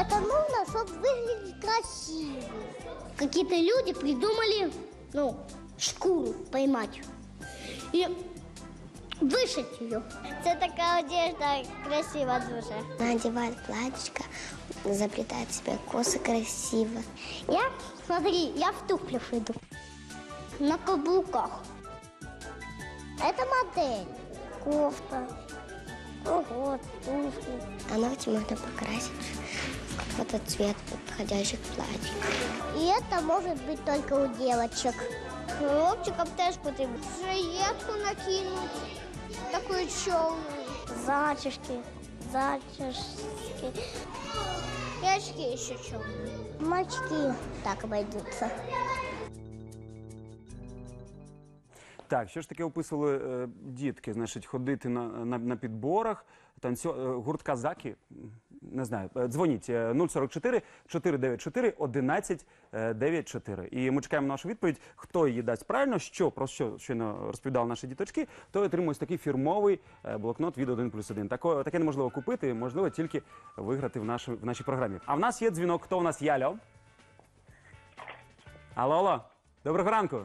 Это нужно, чтобы выглядеть красиво. Какие-то люди придумали, ну, шкуру поймать и вышить ее. Это такая одежда красиво дуже. Надевает платьишко, заплетает себе косы красиво. Я, смотри, я в туфлях иду. На каблуках. Это модель. Кофта. Ого, туфли. А ногти можно покрасить в какой-то цвет, подходящий к платью. И это может быть только у девочек. Хлопчикам теж потрібно. Жилетку накинуть, такую черную. Зачешки, зачешки. И очки еще черные. Мальчики так обойдутся. Так, що ж таке описували е, дітки? Значить, ходити на, на, на підборах, танцю... е, гурт казаки. Не знаю, Е, дзвоніть е, 044 494 1194. І ми чекаємо нашу відповідь. Хто її дасть правильно, що про що щойно розповідали наші діточки, той отримує такий фірмовий е, блокнот від 1 плюс 1. Тако, таке неможливо купити, можливо тільки виграти в, нашій- в нашій програмі. А в нас є дзвінок. Хто у нас є? Алло? Алло, алло. Доброго ранку.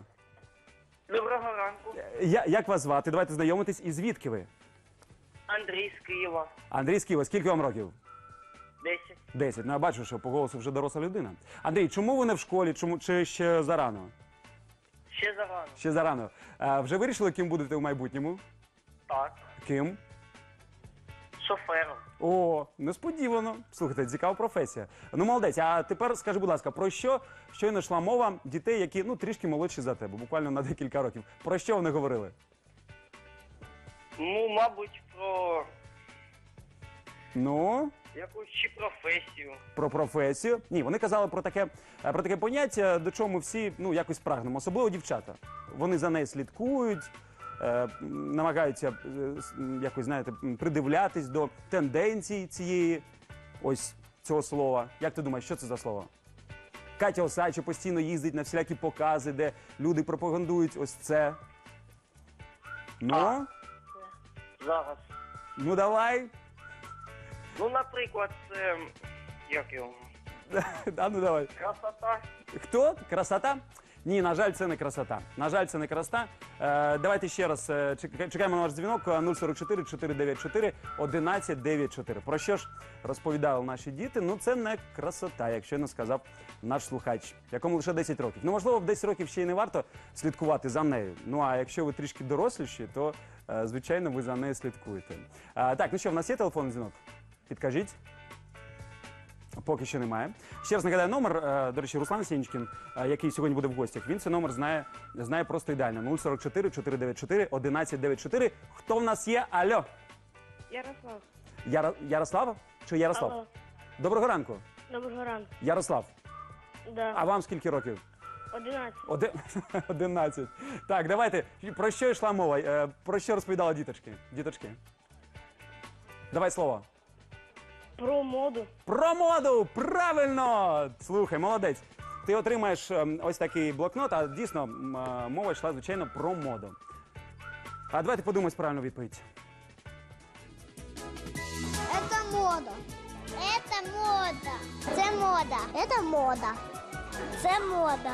Доброго ранку. Я, як вас звати? Давайте знайомитись. І звідки ви? Андрій з Києва. Андрій з Києва, скільки вам років? 10. Десять. Ну, я бачу, що по голосу вже доросла людина. Андрій, чому ви не в школі? Чому чи ще зарано? Ще зарано. Ще зарано. А, вже вирішили, ким будете в майбутньому? Так. Ким? Шофером. О, несподівано. Слухайте, цікава професія. Ну, молодець. А тепер скажи, будь ласка, про що щойно йшла мова дітей, які ну трішки молодші за тебе, буквально на декілька років. Про що вони говорили? Ну, мабуть, про Ну, якусь чи професію. про професію. Ні, вони казали про таке, е, про таке поняття, до чого ми всі ну, якось прагнемо, особливо дівчата. Вони за нею слідкують, намагаються е, с- м, якось, знаєте, придивлятись до тенденцій цієї ось цього слова. Як ти думаєш, що це за слово? Катя Осадча постійно їздить на всілякі покази, де люди пропагандують ось це. Ну, Зараз. ну давай. Ну, наприклад, це. Як його? А ну давай. Красота. Хто? Красота? Ні, на жаль, це не красота. На жаль, це не красота. Е, давайте ще раз е, чек- чекаємо на ваш дзвінок е, 044 494 1194. Про що ж розповідали наші діти? Ну, це не красота, якщо не сказав наш слухач, якому лише 10 років. Ну, можливо, в 10 років ще й не варто слідкувати за нею. Ну а якщо ви трішки доросліші, то е, звичайно ви за нею слідкуєте. Е, так, ну що, в нас є телефонний дзвінок? Підкажіть. Поки що немає. Ще раз нагадаю номер. е, До речі, Руслан Сінчкін, е, який сьогодні буде в гостях. Він цей номер знає, знає просто ідеально. 044 494 1194. Хто в нас є? Алло. Ярослав. Яро... Ярослав? Чи Ярослав? Алло. Доброго ранку. Доброго ранку. Ярослав. Да. А вам скільки років? 11. Оди... 11. Так, давайте. Про що йшла мова? Е, Про що розповідали діточки? Діточки. Давай слово. Про моду. Про моду! Правильно! Слухай, молодець. Ти отримаєш ем, ось такий блокнот, а дійсно м, е, мова йшла, звичайно, про моду. А давайте подумаємо правильну відповідь. Это мода. Это мода. Це мода. Это мода. Це мода.